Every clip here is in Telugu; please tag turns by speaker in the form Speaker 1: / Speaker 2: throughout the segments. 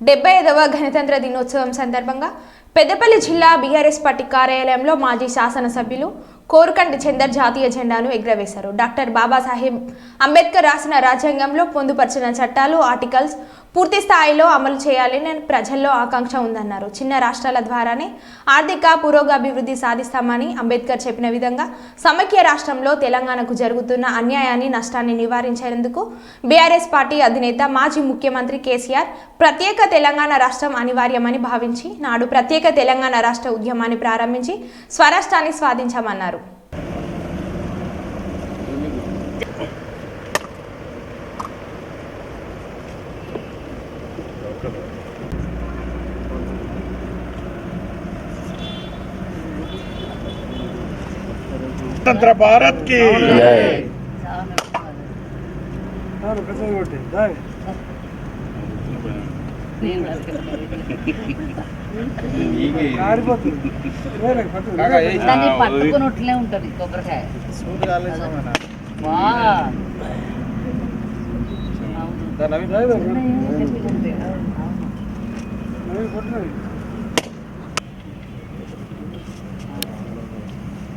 Speaker 1: డెబ్బై ఐదవ గణతంత్ర దినోత్సవం సందర్భంగా పెద్దపల్లి జిల్లా బీఆర్ఎస్ పార్టీ కార్యాలయంలో మాజీ శాసనసభ్యులు కోరుకంటి చందర్ జాతీయ జెండాను ఎగురవేశారు. డాక్టర్ బాబాసాహెబ్ అంబేద్కర్ రాసిన రాజ్యాంగంలో పొందుపరిచిన చట్టాలు ఆర్టికల్స్ పూర్తి స్థాయిలో అమలు చేయాలని ప్రజల్లో ఆకాంక్ష ఉందన్నారు. చిన్న రాష్ట్రాల ద్వారానే ఆర్థిక పురోగభివృద్ధి సాధిస్తామని అంబేద్కర్ చెప్పిన విధంగా సమైక్య రాష్ట్రంలో తెలంగాణకు జరుగుతున్న అన్యాయాన్ని నష్టాన్ని నివారించేందుకు బీఆర్ఎస్ పార్టీ అధినేత మాజీ ముఖ్యమంత్రి కేసీఆర్ ప్రత్యేక తెలంగాణ రాష్ట్రం అనివార్యమని భావించి నాడు ప్రత్యేక తెలంగాణ రాష్ట్ర ఉద్యమాన్ని ప్రారంభించి స్వరాష్ట్రాన్ని స్వాధించామన్నారు.
Speaker 2: स्वतंत्र भारत की
Speaker 3: దాన్ని పట్టుకున్నట్లే ఉంటది కొబ్బరికాయ వా.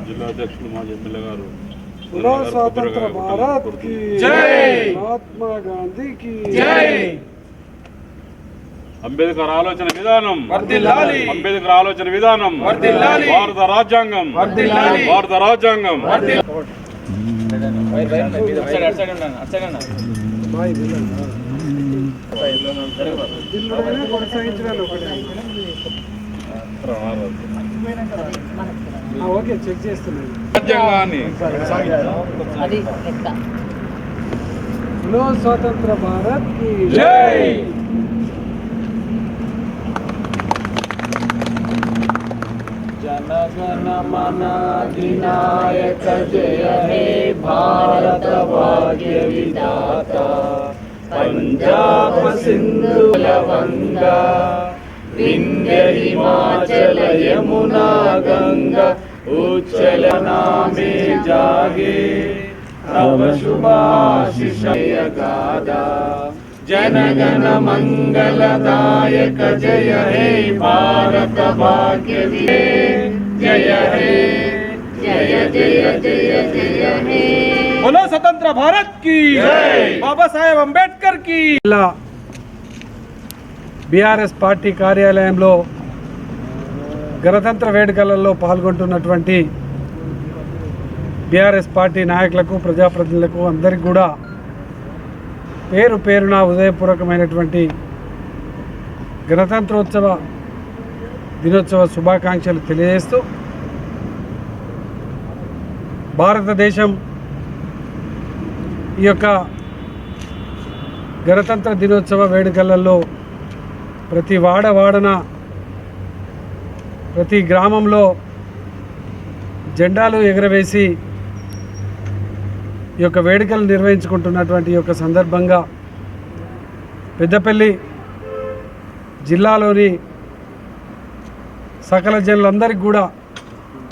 Speaker 4: జిల్లా అధ్యక్షులు మాజీ ఎమ్మెల్యే గారు
Speaker 5: స్వాతంత్ర భారత్ మహాత్మా
Speaker 2: గాంధీకి
Speaker 4: అంబేద్కర్ ఆలోచన విధానం అంబేద్కర్ ఆలోచన విధానం భారత రాజ్యాంగం భారత రాజ్యాంగం
Speaker 5: కొనసాగించడానికి ఓకే చెక్ చేస్తున్నాను. స్వతంత్ర
Speaker 2: భారత్
Speaker 5: జనగణ మన అధినాయక జయ హే భారత భాగ్య విధాత. పంజాబ సింధుల వంగా. विंध्य हिमाचल यमुना गंगा उच्चल नामे जागे। तव शुभाशिषय गादा जनगण मंगलदायक जय हे भारत भाग्य जय हे। जय जय जय जय हे।
Speaker 2: बोलो स्वतंत्र भारत की बाबा साहेब अंबेडकर की।
Speaker 5: బీఆర్ఎస్ పార్టీ కార్యాలయంలో గణతంత్ర వేడుకలలో పాల్గొంటున్నటువంటి బీఆర్ఎస్ పార్టీ నాయకులకు ప్రజాప్రతినిధులకు అందరికీ కూడా పేరు పేరున ఉదయపూర్వకమైనటువంటి గణతంత్రోత్సవ దినోత్సవ శుభాకాంక్షలు తెలియజేస్తూ భారతదేశం ఈ యొక్క గణతంత్ర దినోత్సవ వేడుకలలో ప్రతి వాడ వాడన ప్రతి గ్రామంలో జెండాలు ఎగరవేసి ఈ యొక్క వేడుకలు నిర్వహించుకుంటున్నటువంటి ఈ యొక్క సందర్భంగా పెద్దపల్లి జిల్లాలోని సకల జనులందరికీ కూడా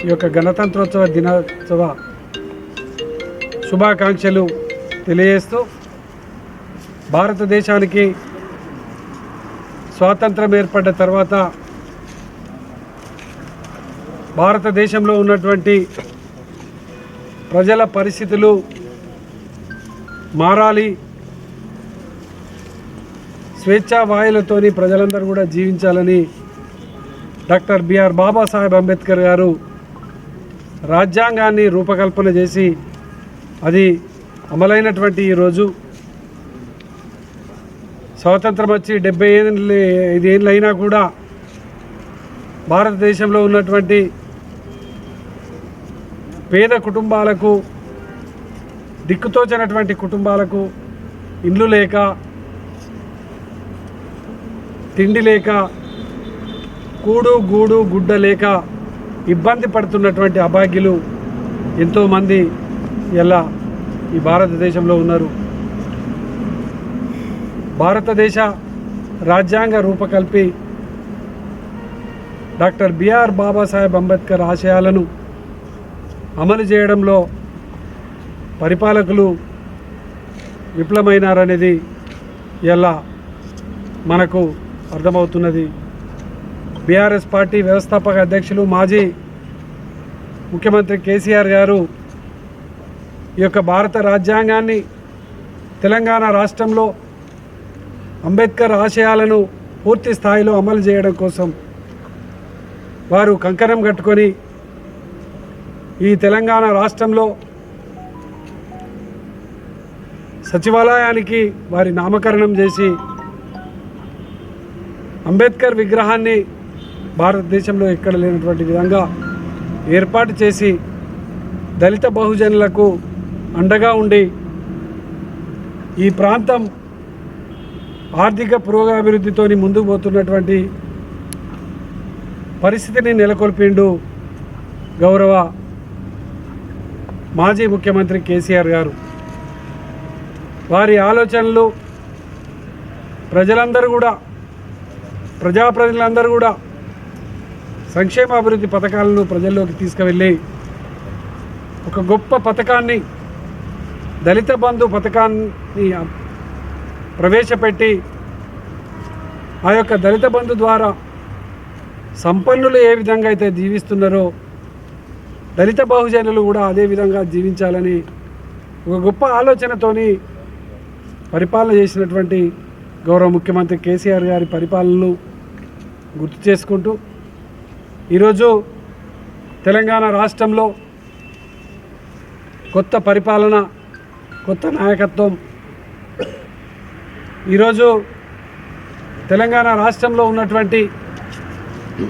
Speaker 5: ఈ యొక్క గణతంత్రోత్సవ దినోత్సవ శుభాకాంక్షలు తెలియజేస్తూ భారతదేశానికి స్వాతంత్రం ఏర్పడ్డ తర్వాత భారతదేశంలో ఉన్నటువంటి ప్రజల పరిస్థితులు మారాలి. స్వేచ్ఛా వాయులతోని ప్రజలందరూ కూడా జీవించాలని డాక్టర్ బిఆర్ బాబాసాహెబ్ అంబేద్కర్ గారు రాజ్యాంగాన్ని రూపకల్పన చేసి అది అమలైనటువంటి ఈరోజు స్వాతంత్రం వచ్చి డెబ్బై ఏళ్ళు ఐదేళ్ళు అయినా కూడా భారతదేశంలో ఉన్నటువంటి పేద కుటుంబాలకు దిక్కుతోచనటువంటి కుటుంబాలకు ఇండ్లు లేక తిండి లేక కూడు గూడు గుడ్డ లేక ఇబ్బంది పడుతున్నటువంటి అభాగ్యులు ఎంతోమంది ఇలా ఈ భారతదేశంలో ఉన్నారు. భారతదేశ రాజ్యాంగ రూపకల్పి డాక్టర్ బిఆర్ బాబాసాహెబ్ అంబేద్కర్ ఆశయాలను అమలు చేయడంలో పరిపాలకులు విఫలమైనారనేది ఇలా మనకు అర్థమవుతున్నది. బీఆర్ఎస్ పార్టీ వ్యవస్థాపక అధ్యక్షులు మాజీ ముఖ్యమంత్రి కేసీఆర్ గారు ఈ యొక్క భారత రాజ్యాంగాన్ని తెలంగాణ రాష్ట్రంలో అంబేద్కర్ ఆశయాలను పూర్తి స్థాయిలో అమలు చేయడం కోసం వారు కంకణం కట్టుకొని ఈ తెలంగాణ రాష్ట్రంలో సచివాలయానికి వారి నామకరణం చేసి అంబేద్కర్ విగ్రహాన్ని భారతదేశంలో ఎక్కడ లేనటువంటి విధంగా ఏర్పాటు చేసి దళిత బహుజనులకు అండగా ఉండి ఈ ప్రాంతం ఆర్థిక పురోగాభివృద్ధితో ముందుకు పోతున్నటువంటి పరిస్థితిని నెలకొల్పిండు గౌరవ మాజీ ముఖ్యమంత్రి కేసీఆర్ గారు. వారి ఆలోచనలు ప్రజలందరూ కూడా ప్రజాప్రతినిధులందరూ కూడా సంక్షేమాభివృద్ధి పథకాలను ప్రజల్లోకి తీసుకువెళ్ళి ఒక గొప్ప పథకాన్ని దళిత బంధు పథకాన్ని ప్రవేశపెట్టి ఆ యొక్క దళిత బంధు ద్వారా సంపన్నులు ఏ విధంగా అయితే జీవిస్తున్నారో దళిత బహుజనులు కూడా అదే విధంగా జీవించాలని ఒక గొప్ప ఆలోచనతోని పరిపాలన చేసినటువంటి గౌరవ ముఖ్యమంత్రి కేసీఆర్ గారి పరిపాలనను గుర్తు చేసుకుంటూ ఈరోజు తెలంగాణ రాష్ట్రంలో కొత్త పరిపాలన కొత్త నాయకత్వం ఈరోజు తెలంగాణ రాష్ట్రంలో ఉన్నటువంటి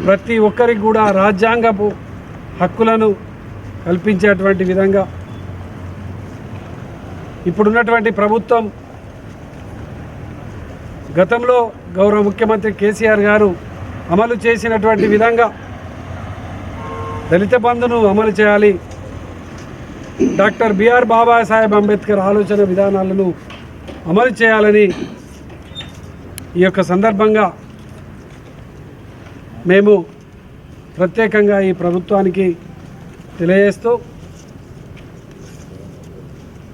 Speaker 5: ప్రతి ఒక్కరికి కూడా రాజ్యాంగపు హక్కులను కల్పించేటువంటి విధంగా ఇప్పుడున్నటువంటి ప్రభుత్వం గతంలో గౌరవ ముఖ్యమంత్రి కేసీఆర్ గారు అమలు చేసినటువంటి విధంగా దళిత బంధును అమలు చేయాలి. డాక్టర్ బిఆర్ బాబాసాహెబ్ అంబేద్కర్ ఆలోచన విధానాలను అమలు చేయాలని ఈ యొక్క సందర్భంగా మేము ప్రత్యేకంగా ఈ ప్రభుత్వానికి తెలియజేస్తూ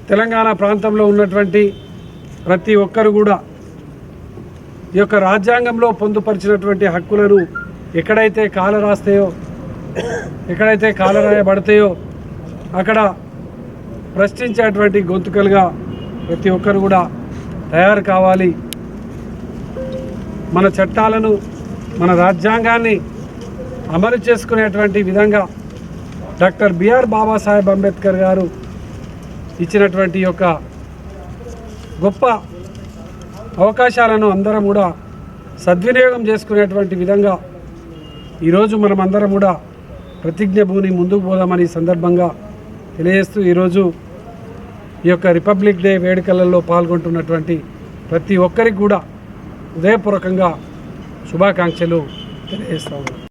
Speaker 5: తెలంగాణ ప్రాంతంలో ఉన్నటువంటి ప్రతి ఒక్కరు కూడా ఈ యొక్క రాజ్యాంగంలో పొందుపరిచినటువంటి హక్కులను ఎక్కడైతే కాల రాస్తాయో ఎక్కడైతే కాలరాయబడతాయో అక్కడ ప్రశ్నించేటువంటి గొంతుకలుగా ప్రతి ఒక్కరు కూడా తయారు కావాలి. మన చట్టాలను మన రాజ్యాంగాన్ని అమలు చేసుకునేటువంటి విధంగా డాక్టర్ బిఆర్ బాబాసాహెబ్ అంబేద్కర్ గారు ఇచ్చినటువంటి యొక్క గొప్ప అవకాశాలను అందరం కూడా సద్వినియోగం చేసుకునేటువంటి విధంగా ఈరోజు మనం అందరం కూడా ప్రతిజ్ఞ భూని ముందుకు పోదామని సందర్భంగా తెలియజేస్తూ ఈరోజు ఈ యొక్క రిపబ్లిక్ డే వేడుకలలో పాల్గొంటున్నటువంటి ప్రతి ఒక్కరికి కూడా హృదయపూర్వకంగా శుభాకాంక్షలు తెలియజేస్తా ఉన్నాను.